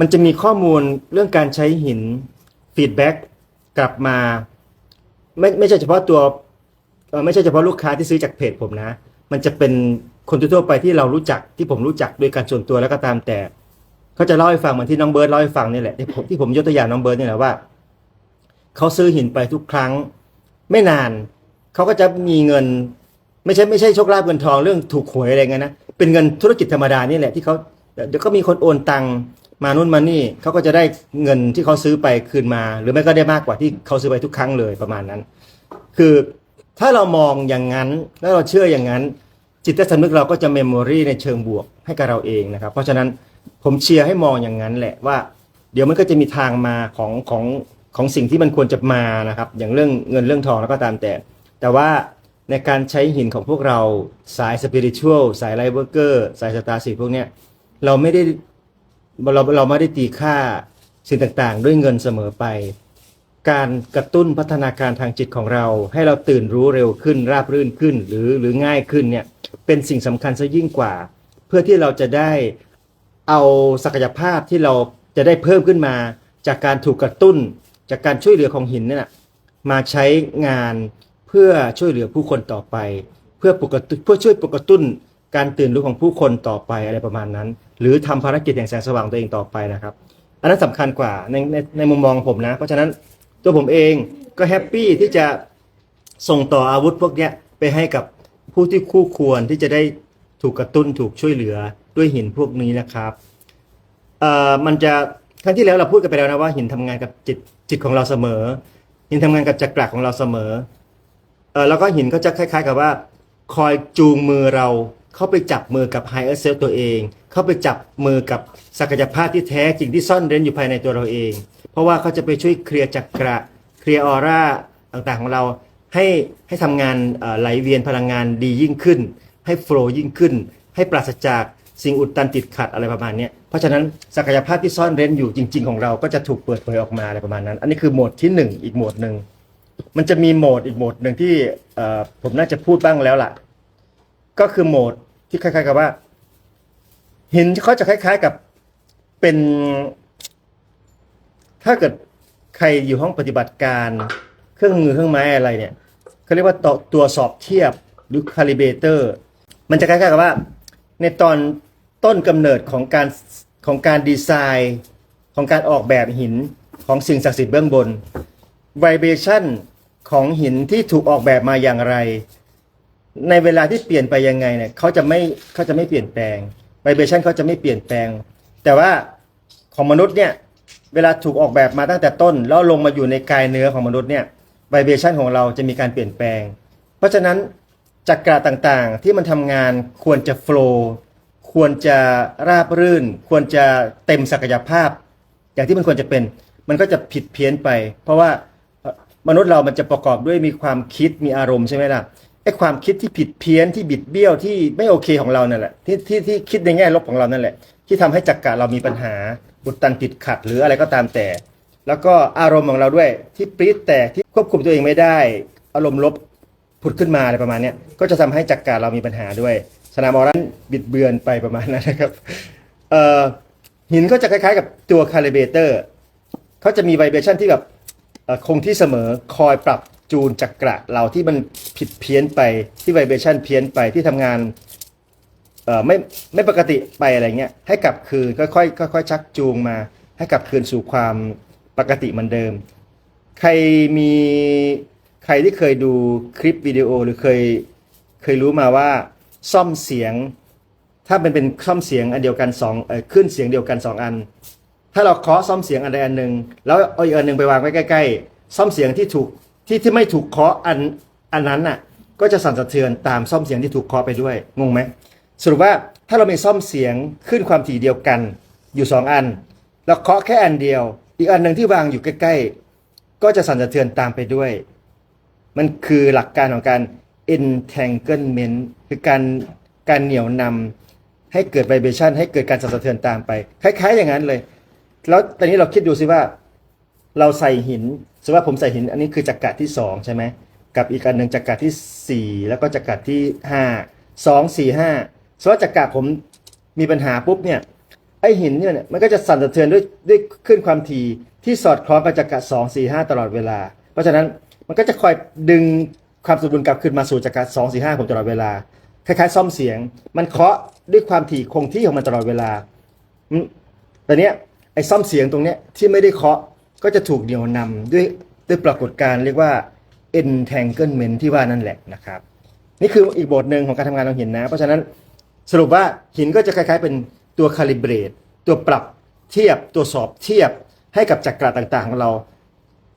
มันจะมีข้อมูลเรื่องการใช้หินฟีดแบ็กกลับมา ไม่ไม่ใช่เฉพาะตัวไม่ใช่เฉพาะลูกค้าที่ซื้อจากเพจผมนะ มันจะเป็นคนทั่วไปที่เรารู้จักที่ผมรู้จักโดยการส่วนตัวแล้วก็ตามแต่เขาจะเล่าให้ฟังเหมือนที่น้องเบิร์ดเล่าให้ฟังนี่แหละที่ผมที่ผมยกตัวอย่างน้องเบิร์ดนี่แหละว่าเขาซื้อหินไปทุกครั้ง ไม่นานเขาก็จะมีเงิน ไม่ใช่ไม่ใช่โชคลาภเงินทองเรื่องถูกหวยอะไรเงี้ยนะเป็นเงินธุรกิจธรรมดานี่แหละที่เขาเดี๋ยวก็มีคนโอนตัง มานู่นมานี่เขาก็จะได้เงินที่เขาซื้อไปคืนมา หรือไม่ก็ได้มากกว่าที่เขาซื้อไปทุกครั้งเลยประมาณนั้น คือถ้าเรามองอย่างนั้นแล้วเราเชื่ออย่างนั้น จิตใต้สำนึกเราก็จะเมมโมรีในเชิงบวกให้กับเราเองนะครับ เพราะฉะนั้นผมเชียร์ให้มองอย่างนั้นแหละว่า เดี๋ยวมันก็จะมีทางมาของของของสิ่งที่มันควรจะมานะครับ อย่างเรื่องเงินเรื่องทองแล้วก็ตามแต่ แต่ว่าในการใช้หินของพวกเราสายสปิริตชัลสายไลท์เวอร์เกอร์สายสตาร์สิพวกเนี้ยเราไม่ได้ เราเราไม่ได้ตีค่าสิ่งต่างๆ ด้วยเงินเสมอไป การกระตุ้นพัฒนาการทางจิตของเรา ให้เราตื่นรู้เร็วขึ้น ราบรื่นขึ้น หรือหรือง่ายขึ้นเนี่ยเป็นสิ่งสำคัญซะยิ่งกว่า เพื่อที่เราจะได้เอาศักยภาพที่เราจะได้เพิ่มขึ้นมา จากการถูกกระตุ้น จากการช่วยเหลือของหินเนี่ยมาใช้งานเพื่อช่วยเหลือผู้คนต่อไป เพื่อปกตุ้นเพื่อช่วยปกกระตุ้น การตื่นรู้ของผู้คนต่อไปอะไรประมาณนั้น หรือทำภารกิจอย่างแสงสว่างตัวเองต่อไปนะครับ อันนั้นสำคัญกว่าในในในมุมมองผมนะ เพราะฉะนั้นตัวผมเองก็แฮปปี้ที่จะส่งต่ออาวุธพวกนี้ไปให้กับผู้ที่คู่ควรที่จะได้ถูกกระตุ้นถูกช่วยเหลือด้วยหินพวกนี้นะครับเอ่อมันจะครั้งที่แล้วเราพูดกันไปแล้วนะว่าหินทำงานกับจิตจิตของเราเสมอ หินทำงานกับจักรของเราเสมอเออแล้วก็หินก็จะคล้าย ๆ กับว่า คอยจูงมือเรา เข้าไปจับมือกับไฮเออร์เซลตัวเอง เข้าไปจับมือกับศักยภาพที่แท้จริงที่ซ่อนเร้นอยู่ภายในตัวเราเอง เพราะว่าเขาจะไปช่วยเคลียร์จักระเคลียร์ออร่าต่างๆของเราให้ให้ทำงานไหลเวียนพลังงานดียิ่งขึ้น ให้โฟล์ยิ่งขึ้น ให้ปราศจากสิ่งอุดตันติดขัดอะไรประมาณนี้เพราะฉะนั้นศักยภาพที่ซ่อนเร้นอยู่จริง ๆ ของเราก็จะถูกเปิดเผยออกมาอะไรประมาณนั้น อันนี้คือโหมดที่หนึ่งอีกโหมดหนึ่งมันจะมีโหมดอีกโหมดหนึ่งที่ผมน่าจะพูดบ้างแล้วล่ะ ก็คือโหมด ที่คล้ายๆกับว่า หินเขาจะคล้าย ๆกับเป็น ถ้าเกิดใครอยู่ห้องปฏิบัติการ เครื่องมือเครื่องไม้อะไรเนี่ยเขาเรียกว่าตัวตัวสอบเทียบหรือคาลิเบเตอร์ มันจะคล้ายๆกับว่า ในตอนต้นกำเนิดของการของการดีไซน์ของการออกแบบหินของสิ่งศักดิ์สิทธิ์เบื้องบน vibration ของหินที่ถูกออกแบบมาอย่างไร ในเวลาที่เปลี่ยนไปยังไงเนี่ยเขาจะไม่เขาจะไม่เปลี่ยนแปลง vibration เขาจะไม่เปลี่ยนแปลง แต่ว่าของมนุษย์เนี่ยเวลาถูกออกแบบมาตั้งแต่ต้น แล้วลงมาอยู่ในกายเนื้อของมนุษย์เนี่ย vibration ของเราจะมีการเปลี่ยนแปลง เพราะฉะนั้นจักระต่างๆที่มันทำงานควรจะ flow ควรจะราบรื่น ควรจะเต็มศักยภาพ อย่างที่มันควรจะเป็น มันก็จะผิดเพี้ยนไป เพราะว่ามนุษย์เรามันจะประกอบด้วยมีความคิดมีอารมณ์ใช่ไหมล่ะ ไอ้ความคิดที่ผิดเพี้ยนที่บิดเบี้ยวที่ไม่โอเคของเรานั่นแหละที่ที่ที่คิดในแง่ลบของเรานั่นแหละ ที่ทำให้จักระเรามีปัญหาบุดตันติดขัดหรืออะไรก็ตามแต่ แล้วก็อารมณ์ของเราด้วยที่ปรี๊ดแตกที่ควบคุมตัวเองไม่ได้ อารมณ์ลบผุดขึ้นมาอะไรประมาณนี้ก็จะทำให้จักระเรามีปัญหาด้วยสนามออรันบิดเบือนไปประมาณนั้นนะครับเอ่อหินก็จะคล้ายๆ กับตัวคาลิเบเตอร์เขาจะมีไวเบชั่นที่แบบคงที่เสมอคอยปรับ จูนจักระเราที่มันผิดเพี้ยนไปที่ไวเบชั่นเพี้ยนไปที่ทำงานเอ่อไม่ไม่ปกติไปอะไรเงี้ยให้กลับคืนค่อยๆค่อยๆชักจูงมา ให้กลับคืนสู่ความปกติเหมือนเดิม ใครมีใครที่เคยดูคลิปวิดีโอหรือเคยเคยรู้มาว่าซ่อมเสียง ถ้ามันเป็นซ่อมเสียงอันเดียวกันสองเออขึ้นเสียงเดียวกันสองอัน ถ้าเราเคาะซ่อมเสียงอันใดอันหนึ่งแล้วเอาอีกอันหนึ่งไปวางไว้ใกล้ ๆ ซ่อมเสียงที่ถูก ที่ที่ไม่ถูกเคาะอันอันนั้นน่ะ ก็จะสั่นสะเทือนตามซ่อมเสียงที่ถูกเคาะไปด้วยงงไหมสรุปว่าถ้าเรามีซ่อมเสียงขึ้นความถี่เดียวกัน อยู่สองอัน แล้วเคาะแค่อันเดียว อีกอันหนึ่งที่วางอยู่ใกล้ๆ ก็จะสั่นสะเทือนตามไปด้วย มันคือหลักการของการ entanglement คือการการเหนี่ยวนำให้เกิด vibration ให้เกิดการสั่นสะเทือนตามไป คล้าย ๆ อย่างนั้นเลย แล้วตอนนี้เราคิดดูสิว่า เราใส่หินสมมติว่าผมใส่หินอันนี้คือจักระที่สองใช่ไหมกับอีกอันหนึ่งจักระที่สี่แล้วก็จักระที่ห้าสองสี่ห้าสมมติว่าจักระผมมีปัญหาปุ๊บเนี่ยไอหินเนี่ยมันก็จะสั่นสะเทือนด้วยด้วยคลื่นความถี่ที่สอดคล้องกับจักระสองสี่ห้าตลอดเวลา เพราะฉะนั้นมันก็จะคอยดึงความสมดุลกลับคืนมาสู่จักระสองสี่ห้าผมตลอดเวลาคล้ายๆ ซ่อมเสียง มันเคาะด้วยความถี่คงที่ของมันตลอดเวลาอืมแต่เนี้ยไอซ่อมเสียงตรงเนี้ยที่ไม่ได้เคาะ ก็จะถูกเหนี่ยวนำด้วยด้วยปรากฏการณ์เรียกว่า entanglement ที่ว่านั่นแหละนะครับ นี่คืออีกบทหนึ่งของการทำงานของหินนะ เพราะฉะนั้นสรุปว่าหินก็จะคล้ายๆ เป็นตัวคาลิเบรตตัวปรับเทียบตัวสอบเทียบให้กับจักระต่างๆของเรา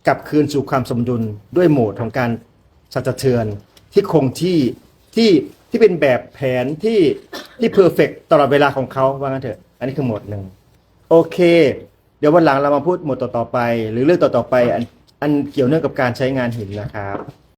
กลับคืนสู่ความสมดุลด้วยโหมดของการสั่นสะเทือนที่คงที่ที่ที่เป็นแบบแผนที่ที่เพอร์เฟกตลอดเวลาของเขาว่างั้นเถอะ อันนี้คือโหมดหนึ่งโอเค เดี๋ยววันหลังเรามาพูดโหมดต่อๆไป หรือเรื่องต่อๆไปอันอันเกี่ยวเนื่องกับการใช้งานหินนะครับ